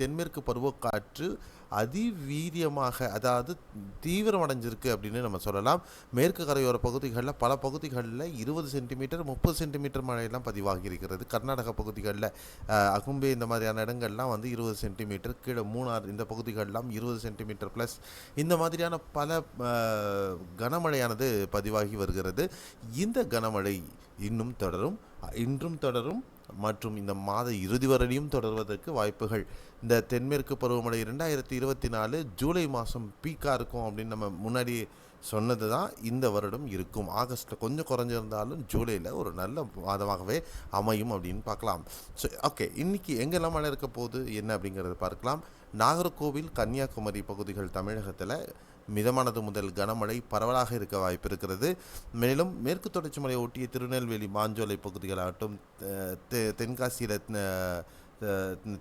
தென்மேற்கு பருவக்காற்று அதிவீரியமாக அதாவது தீவிரமடைஞ்சிருக்கு அப்படின்னு நம்ம சொல்லலாம். மேற்கு கரையோர பகுதிகளில் பல பகுதிகளில் இருபது சென்டிமீட்டர் முப்பது சென்டிமீட்டர் மழையெல்லாம் பதிவாகி இருக்கிறது கர்நாடக பகுதிகளில் அகும்பே இந்த மாதிரியான இடங்கள்லாம் வந்து இருபது சென்டிமீட்டர் கீழே மூணார் இந்த பகுதிகளெலாம் இருபது சென்டிமீட்டர் ப்ளஸ் இந்த மாதிரியான பல கனமழையானது பதிவாகி வருகிறது. இந்த கனமழை இன்னும் தொடரும் இன்றும் தொடரும். மற்றும் இந்த மாத இறுதி வரையும் தொடர்வதற்கு வாய்ப்புகள். இந்த தென்மேற்கு பருவமழை ரெண்டாயிரத்தி இருபத்தி நாலு ஜூலை மாதம் பீக்காக இருக்கும் அப்படின்னு நம்ம முன்னாடி சொன்னது தான் இந்த வருடம் இருக்கும். ஆகஸ்ட்டில் கொஞ்சம் குறைஞ்சிருந்தாலும் ஜூலையில் ஒரு நல்ல மாதமாகவே அமையும் அப்படின்னு பார்க்கலாம். ஸோ ஓகே இன்றைக்கி எங்கெல்லாம் மழை இருக்க போகுது என்ன அப்படிங்கிறத பார்க்கலாம். நாகர்கோவில் கன்னியாகுமரி பகுதிகள் தமிழகத்தில் மிதமானது முதல் கனமழை பரவலாக இருக்க வாய்ப்பு இருக்கிறது மேலும் மேற்கு தொடர்ச்சி மலையை ஒட்டிய திருநெல்வேலி மாஞ்சோலை பகுதிகளாகட்டும் தெ- தென்காசியில்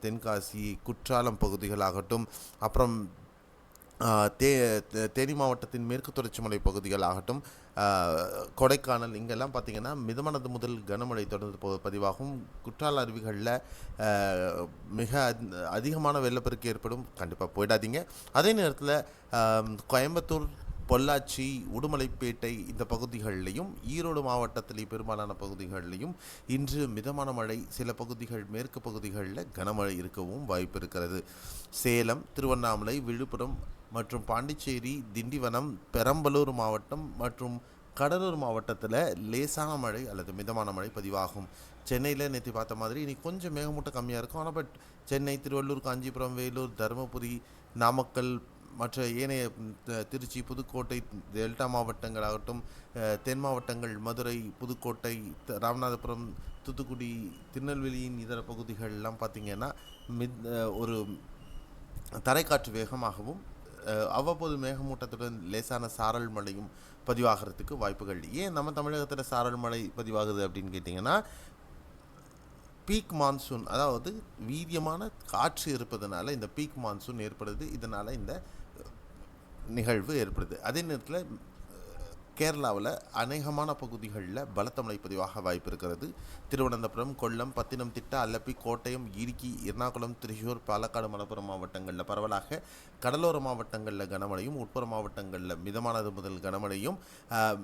தென்காசி குற்றாலம் பகுதிகளாகட்டும் அப்புறம் தே தே- தேனி மாவட்டத்தின் மேற்கு தொடர்ச்சி மலை பகுதிகள் ஆகட்டும் கொடைக்கானல் இங்கெல்லாம் பார்த்திங்கன்னா மிதமானது முதல் கனமழை தொடர்ந்து போ பதிவாகும். குற்றால அருவிகளில் மிக அதிகமான வெள்ளப்பெருக்கு ஏற்படும். கண்டிப்பாக போயிடாதீங்க. அதே நேரத்தில் கோயம்புத்தூர் பொள்ளாச்சி உடுமலைப்பேட்டை இந்த பகுதிகளிலையும் ஈரோடு மாவட்டத்திலே பெரும்பாலான பகுதிகளிலையும் இன்று மிதமான மழை. சில பகுதிகள் மேற்கு பகுதிகளில் கனமழை இருக்கவும் வாய்ப்பு இருக்கிறது. சேலம் திருவண்ணாமலை விழுப்புரம் மற்றும் பாண்டிச்சேரி திண்டிவனம் பெரம்பலூர் மாவட்டம் மற்றும் கடலூர் மாவட்டத்தில் லேசான மழை அல்லது மிதமான மழை பதிவாகும். சென்னையில் நேற்று பார்த்த மாதிரி இனி கொஞ்சம் மேகமூட்டம் கம்மியாக இருக்கும். ஆனால் பட் சென்னை திருவள்ளூர் காஞ்சிபுரம் வேலூர் தருமபுரி நாமக்கல் மற்ற ஏனைய திருச்சி புதுக்கோட்டை டெல்டா மாவட்டங்களாகட்டும் ஆகட்டும் தென் மாவட்டங்கள் மதுரை புதுக்கோட்டை ராமநாதபுரம் தூத்துக்குடி திருநெல்வேலியின் இதர பகுதிகள்லாம் பார்த்திங்கன்னா மித் ஒரு தரைக்காற்று வேகமாகவும் அவ்வப்போது மேகமூட்டத்துடன் லேசான சாரல் மழையும் பதிவாகிறதுக்கு வாய்ப்புகள். ஏன் நம்ம தமிழகத்தில் சாரல் மழை பதிவாகுது அப்படின்னு கேட்டிங்கன்னா பீக் மான்சூன் அதாவது வீரியமான காற்று இருப்பதனால இந்த பீக் மான்சூன் ஏற்படுது. இதனால் இந்த நிகழ்வு ஏற்படுது. அதே நேரத்தில் கேரளாவில் அநேகமான பகுதிகளில் பலத்த மழை பதிவாக வாய்ப்பு இருக்கிறது. திருவனந்தபுரம் கொல்லம் பத்தினம்திட்டா அல்லப்பி கோட்டயம் இடுக்கி எர்ணாகுளம் திருச்சூர் பாலக்காடு மலப்புரம் மாவட்டங்களில் பரவலாக கடலோர மாவட்டங்களில் கனமழையும் உட்புற மாவட்டங்களில் மிதமானது முதல் கனமழையும்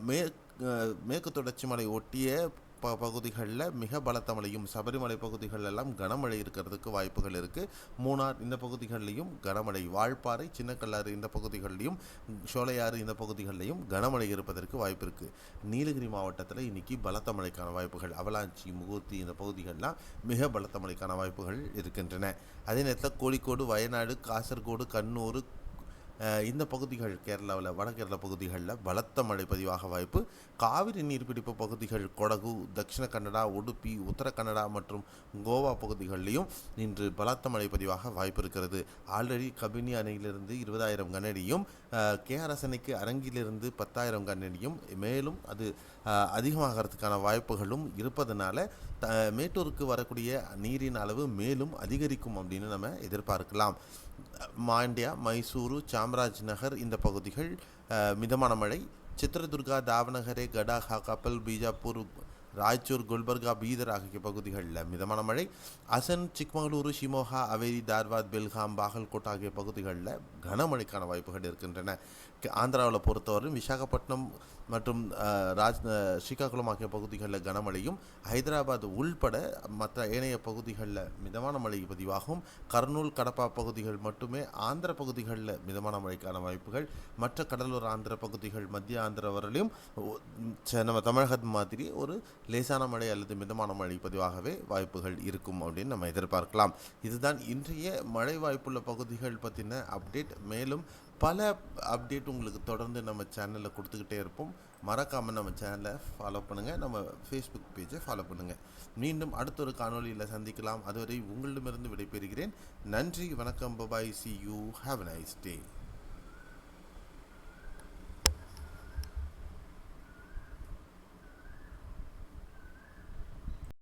மே மேற்கு தொடர்ச்சி மலை ஒட்டிய ப பகுதிகளில் மிக பலத்த மழையும் சபரிமலை பகுதிகளெல்லாம் கனமழை இருக்கிறதுக்கு வாய்ப்புகள் இருக்குது மூணார் இந்த பகுதிகளிலையும் கனமழை வால்பாறை சின்னக்கல்லாறு இந்த பகுதிகளிலையும் சோலையாறு இந்த பகுதிகளிலையும் கனமழை இருப்பதற்கு வாய்ப்பு இருக்குது நீலகிரி மாவட்டத்தில் இன்னைக்கு பலத்த மழைக்கான வாய்ப்புகள் அவலாஞ்சி முகூர்த்தி இந்த பகுதிகளெலாம் மிக பலத்த மழைக்கான வாய்ப்புகள் இருக்கின்றன. அதே நேரத்தில் கோழிக்கோடு வயநாடு காசர்கோடு கண்ணூர் இந்த பகுதிகள் கேரளாவில் வடகேரள பகுதிகளில் பலத்த மழை பதிவாக வாய்ப்பு. காவிரி நீர்பிடிப்பு பகுதிகள் கொடகு தட்சிண கன்னடா உடுப்பி உத்தர கன்னடா மற்றும் கோவா பகுதிகளிலையும் இன்று பலத்த மழை பதிவாக வாய்ப்பு இருக்கிறது. ஆல்ரெடி கபினி அணையிலிருந்து இருபதாயிரம் கனடியும் கேஆர்எஸ் அணைக்கு அரங்கிலிருந்து பத்தாயிரம் கனடியும் மேலும் அது அதிகமாகிறதுக்கான அதிகமாகறதுக்கான வாய்ப்புகளும் இருப்பதனால த மேட்டூருக்கு வரக்கூடிய நீரின் அளவு மேலும் அதிகரிக்கும் அப்படின்னு நம்ம எதிர்பார்க்கலாம். மாண்டியா மைசூரு சாம்ராஜ் நகர் இந்த பகுதிகள் மிதமான மழை. சித்ரதுர்கா தாவநகரே கடாகா கப்பல் பீஜாப்பூர் ராய்ச்சூர் குல்பர்கா பீதர் ஆகிய பகுதிகளில் மிதமான மழை அசன் சிக்மங்களூரு ஷிமோகா அவேரி தார்வாத் பெல்காம் பாகல்கோட் ஆகிய பகுதிகளில் கனமழைக்கான வாய்ப்புகள் இருக்கின்றன ஆந்திராவில் பொறுத்தவரையும் விசாகப்பட்டினம் மற்றும் ராஜ் ஸ்ரீகாகுளம் ஆகிய பகுதிகளில் கனமழையும் ஹைதராபாத் உள்பட மற்ற ஏனைய பகுதிகளில் மிதமான மழை பதிவாகும் கர்னூல் கடப்பா பகுதிகள் மட்டுமே ஆந்திர பகுதிகளில் மிதமான மழைக்கான வாய்ப்புகள் மற்ற கடலூர் ஆந்திர பகுதிகள் மத்திய ஆந்திர வரலையும் நம்ம தமிழகத்து மாதிரி ஒரு லேசான மழை அல்லது மிதமான மழை பதிவாகவே வாய்ப்புகள் இருக்கும் அப்படின்னு நம்ம எதிர்பார்க்கலாம். இதுதான் இன்றைய மழை வாய்ப்புள்ள பகுதிகள் பற்றின அப்டேட். மேலும் பல அப்டேட் உங்களுக்கு தொடர்ந்து நம்ம சேனலில் கொடுத்துக்கிட்டே இருப்போம். மறக்காமல் நம்ம சேனலை ஃபாலோ பண்ணுங்கள் நம்ம ஃபேஸ்புக் பேஜை ஃபாலோ பண்ணுங்கள் மீண்டும் அடுத்த ஒரு காணொளியில் சந்திக்கலாம். அதுவரை உங்களிடமிருந்து விடைபெறுகிறேன். நன்றி வணக்கம் bye bye see you have nice day